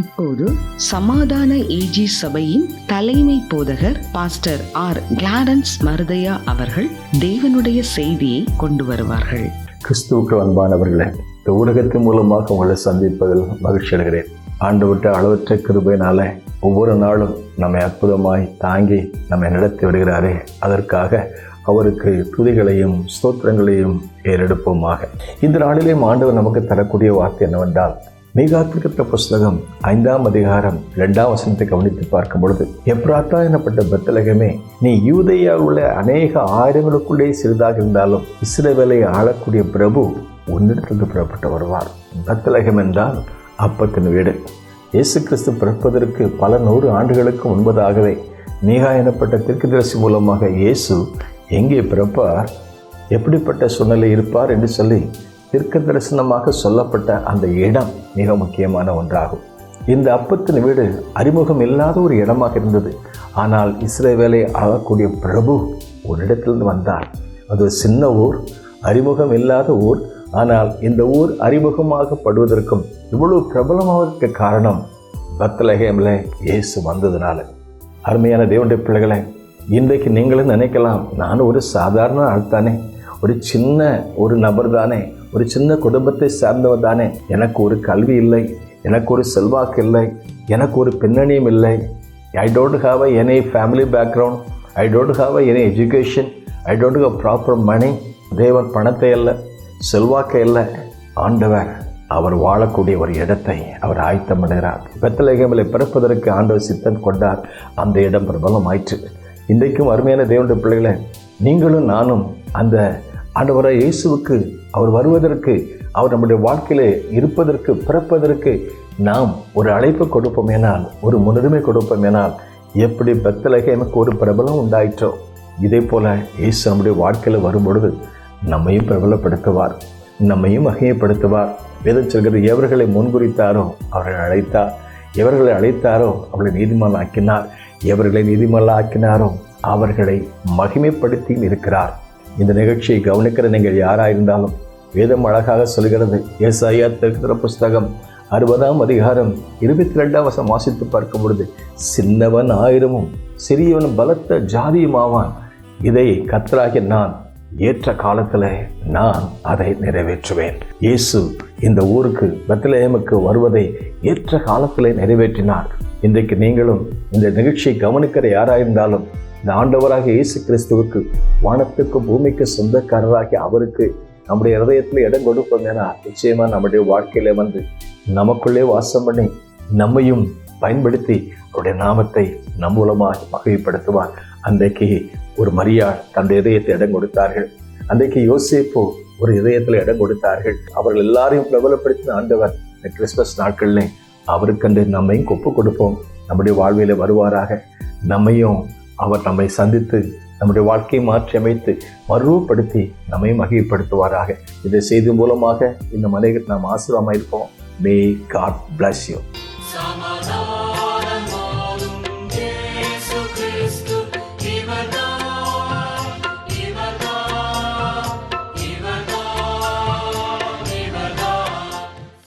இப்போது சமாதான ஏஜி சபையின் தலைமை போதகர் பாஸ்டர் ஆர் கிளாரன்ஸ் மருதையா அவர்கள் தேவனுடைய செய்தியை கொண்டு வருவார்கள். கிறிஸ்துவுக்கு அன்பானவர்களே இந்த ஊடகத்தின் மூலமாக உங்களை சந்திப்பதில் மகிழ்ச்சி அடைகிறேன். ஆண்டு விட்ட அளவற்ற கிருபையினால ஒவ்வொரு நாளும் நம்மை அற்புதமாய் தாங்கி நம்மை நடத்தி வருகிறாரே அதற்காக அவருக்கு துதிகளையும் ஸ்தோத்திரங்களையும் ஏறெடுப்போமாக. இந்த நாளிலேயும் ஆண்டவர் நமக்கு தரக்கூடிய வார்த்தை என்னவென்றால் மீகாத்திருக்கிற புஸ்தகம் ஐந்தாம் அதிகாரம் இரண்டாம் வசனத்தை கவனித்து பார்க்கும் பொழுது எப்ராத்தா எனப்பட்ட பெத்தலகமே நீ யூதையா உள்ள அநேக ஆயிரங்களுக்குள்ளே சிறிதாக இருந்தாலும் இஸ்ரவேலை ஆளக்கூடிய பிரபு உன்னிடத்திலிருந்து புறப்பட்டு வருவார். பெத்தலகம் என்றால் அப்பத்தின் வீடு. இயேசு கிறிஸ்து பிறப்பதற்கு பல நூறு ஆண்டுகளுக்கு முன்பதாகவே மீகா எனப்பட்ட தீர்க்கதரிசி மூலமாக இயேசு எங்கே பிறப்பார் எப்படிப்பட்ட சூழ்நிலை இருப்பார் என்று சொல்லி தீர்க்க தரிசனமாக சொல்லப்பட்ட அந்த இடம் மிக முக்கியமான ஒன்றாகும். இந்த அப்பத்தின் வீடு அறிமுகம் இல்லாத ஒரு இடமாக இருந்தது. ஆனால் இஸ்ரேவேலை ஆளக்கூடிய பிரபு ஒரு இடத்திலிருந்து வந்தார் அது ஒரு சின்ன ஊர் அறிமுகம் இல்லாத ஊர். ஆனால் இந்த ஊர் அறிமுகமாகப்படுவதற்கும் இவ்வளவு பிரபலமாவதற்கு காரணம் பத்தலகேமில் இயேசு வந்ததுனால. அருமையான தேவனுடைய பிள்ளைகளை இன்றைக்கு நீங்களும் நினைக்கலாம் நான் ஒரு சாதாரண ஆள் தானே ஒரு சின்ன ஒரு நபர் தானே ஒரு சின்ன குடும்பத்தை சார்ந்தவர் தானே. எனக்கு ஒரு கல்வி இல்லை எனக்கு ஒரு செல்வாக்கு இல்லை எனக்கு ஒரு பின்னணியும் இல்லை. I don't have a any family background I don't have a any education I don't have proper money தேவன் பணத்தை அல்ல செல்வாக்கை இல்லை ஆண்டவர் அவர் வாழக்கூடிய ஒரு இடத்தை அவர் ஆயத்தம் பண்ணுகிறார் பெத்தலேகமில் பிறப்பதற்கு ஆண்டவர் சித்தம் கொண்டார். அந்த இடம் பிரபலமாயிற்று. இன்றைக்கும் அருமையான தேவனுடைய பிள்ளைகளை நீங்களும் நானும் அந்த ஆண்டவராக இயேசுவுக்கு அவர் வருவதற்கு அவர் நம்முடைய வாழ்க்கையில் இருப்பதற்கு பிறப்பதற்கு நாம் ஒரு அழைப்பு கொடுப்போமேனால் ஒரு முன்னுரிமை கொடுப்போமேனால் எப்படி பெத்தலகேமுக்கு ஒரு பிரபலம் உண்டாயிற்றோ இதே போல இயேசு நம்முடைய வாழ்க்கையில் வரும்பொழுது நம்மையும் பிரபலப்படுத்துவார் நம்மையும் மகிமைப்படுத்துவார். வேதம் சொல்கிறது எவர்களை முன்குறித்தாரோ அவர்களை அழைத்தார். எவர்களை அழைத்தாரோ அவர்களை நீதிமான் ஆக்கினார். எவர்களை நீதிமல்ல ஆக்கினாரோ அவர்களை மகிமைப்படுத்தியும் இருக்கிறார். இந்த நிகழ்ச்சியை கவனிக்கிற நீங்கள் யாராக இருந்தாலும் வேதம் அழகாக சொல்கிறது. ஏசாயா திருக்கிற புஸ்தகம் அறுபதாம் அதிகாரம் இருபத்தி ரெண்டாம் வசம் வாசித்து பார்க்கும் பொழுது சின்னவன் ஆயிரமும் சிறியவன் பலத்த ஜாதியுமாவான். இதை கத்தராகி நான் ஏற்ற காலத்தில் நான் அதை நிறைவேற்றுவேன். இயேசு இந்த ஊருக்கு பத்லேமுக்கு வருவதை ஏற்ற காலத்தில் நிறைவேற்றினார். இன்றைக்கு நீங்களும் இந்த நிகழ்ச்சியை கவனிக்கிற யாராயிருந்தாலும் இந்த ஆண்டவராக இயேசு கிறிஸ்துவுக்கு வானத்துக்கு பூமிக்கு சொந்தக்காரராகி அவருக்கு நம்முடைய இருதயத்தில் இடம் கொடுப்போம் நிச்சயமாக நிச்சயமா நம்முடைய வாழ்க்கையில வந்து நமக்குள்ளே வாசம் பண்ணி நம்மையும் பயன்படுத்தி அவருடைய நாமத்தை நம் மூலமாக மகிழ்ப்படுத்துவார் அன்றைக்கு ஒரு மரியாள் தன்னுடைய இதயத்தை இடம் கொடுத்தார்கள். அன்றைக்கு யோசிப்போ ஒரு இதயத்தில் இடம் கொடுத்தார்கள். அவர்கள் எல்லாரையும் பிரபலப்படுத்தின ஆண்டவர் இந்த கிறிஸ்மஸ் நாட்கள்ல அவருக்கு அன்று நம்மையும் கொப்பு கொடுப்போம். நம்முடைய வாழ்வில வருவாராக. நம்மையும் அவர் நம்மை சந்தித்து நம்முடைய வாழ்க்கையை மாற்றி அமைத்து மறுவப்படுத்தி நம்மை மகிழ்ப்படுத்துவாராக இதை செய்து மூலமாக இந்த மலைகள் நாம் ஆசிரமாக இருப்போம் மே காட் பிளஸ் யூ